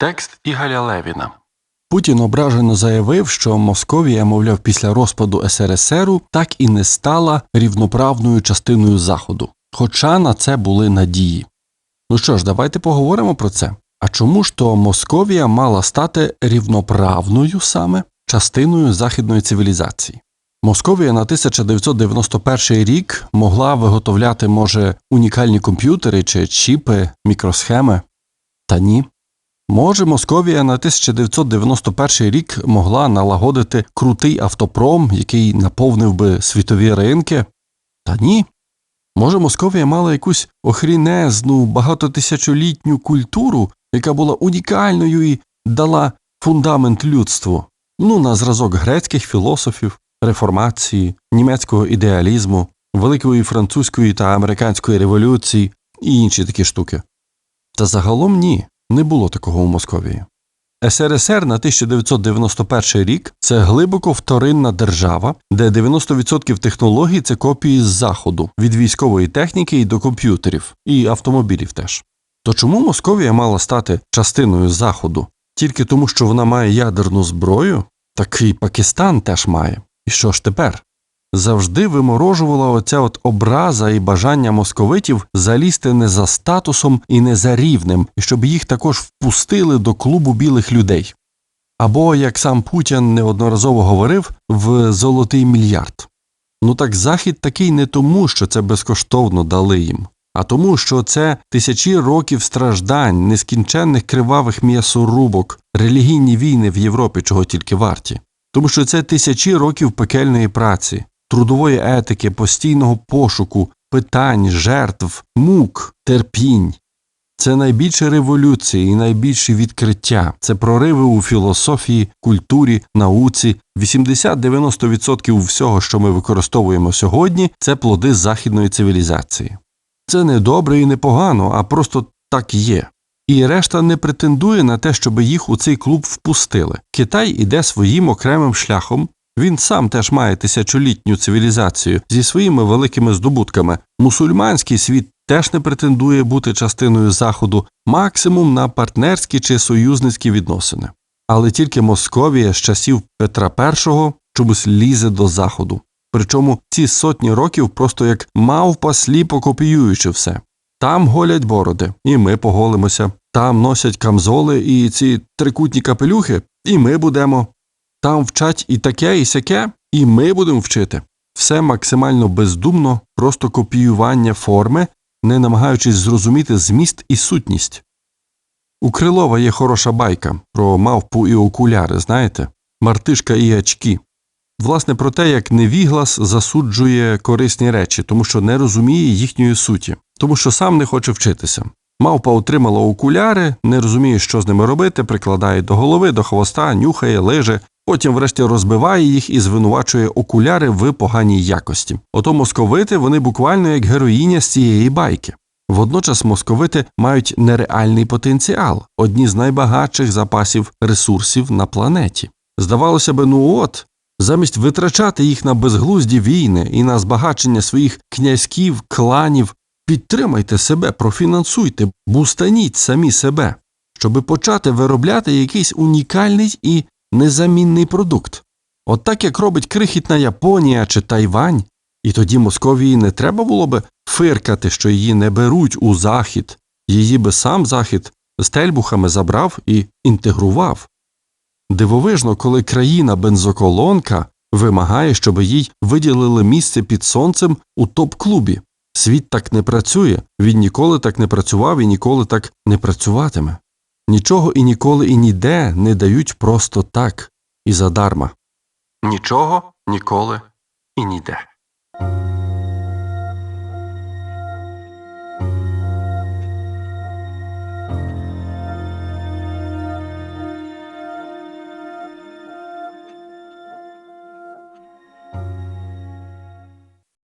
Текст Ігаля Левіна. Путін ображено заявив, що Московія, мовляв, після розпаду СРСРу так і не стала рівноправною частиною Заходу, хоча на це були надії. Ну що ж, давайте поговоримо про це. А чому ж то Московія мала стати рівноправною саме частиною західної цивілізації? Московія на 1991 рік могла виготовляти, може, унікальні комп'ютери чи чіпи, мікросхеми? Та ні. Може, Московія на 1991 рік могла налагодити крутий автопром, який наповнив би світові ринки? Та ні. Може, Московія мала якусь охрінезну багатотисячолітню культуру, яка була унікальною і дала фундамент людству, ну, на зразок грецьких філософів, реформації, німецького ідеалізму, великої французької та американської революції і інші такі штуки. Та загалом ні, не було такого у Московії. СРСР на 1991 рік це глибоко вторинна держава, де 90% технологій це копії з заходу, від військової техніки і до комп'ютерів, і автомобілів теж. То чому Московія мала стати частиною заходу? Тільки тому, що вона має ядерну зброю, так і Пакистан теж має. І що ж тепер? Завжди виморожувала оця от образа і бажання московитів залізти не за статусом і не за рівнем, і щоб їх також впустили до клубу білих людей. Або, як сам Путін неодноразово говорив, в золотий мільярд. Ну так захід такий не тому, що це безкоштовно дали їм, а тому, що це тисячі років страждань, нескінченних кривавих м'ясорубок, релігійні війни в Європі, чого тільки варті. Тому що це тисячі років пекельної праці, трудової етики, постійного пошуку, питань, жертв, мук, терпінь. Це найбільші революції і найбільші відкриття, це прориви у філософії, культурі, науці. 80-90% всього, що ми використовуємо сьогодні, це плоди західної цивілізації. Це не добре і не погано, а просто так є. І решта не претендує на те, щоб їх у цей клуб впустили. Китай іде своїм окремим шляхом. Він сам теж має тисячолітню цивілізацію зі своїми великими здобутками. Мусульманський світ теж не претендує бути частиною Заходу, максимум на партнерські чи союзницькі відносини. Але тільки Московія з часів Петра І чомусь лізе до Заходу. Причому ці сотні років просто як мавпа сліпо копіюючи все. Там голять бороди, і ми поголимося. Там носять камзоли і ці трикутні капелюхи, і ми будемо. Там вчать і таке, і сяке, і ми будемо вчити. Все максимально бездумно, просто копіювання форми, не намагаючись зрозуміти зміст і сутність. У Крилова є хороша байка про мавпу і окуляри, знаєте, мартишка і очки. Власне, про те, як невіглас засуджує корисні речі, тому що не розуміє їхньої суті, тому що сам не хоче вчитися. Мавпа отримала окуляри, не розуміє, що з ними робити, прикладає до голови, до хвоста, нюхає, лиже, потім, врешті, розбиває їх і звинувачує окуляри в поганій якості. Ото московити вони буквально як героїня з цієї байки. Водночас московити мають нереальний потенціал, одні з найбагатших запасів ресурсів на планеті. Здавалося би, ну от, замість витрачати їх на безглузді війни і на збагачення своїх князьків, кланів, підтримайте себе, профінансуйте, бустаніть самі себе, щоби почати виробляти якийсь унікальний і незамінний продукт. От так як робить крихітна Японія чи Тайвань, і тоді Московії не треба було би фиркати, що її не беруть у захід, її би сам захід з тельбухами забрав і інтегрував. Дивовижно, коли країна бензоколонка вимагає, щоб їй виділили місце під сонцем у топ-клубі. Світ так не працює, він ніколи так не працював і ніколи так не працюватиме. Нічого і ніколи і ніде не дають просто так і задарма. Нічого, ніколи і ніде.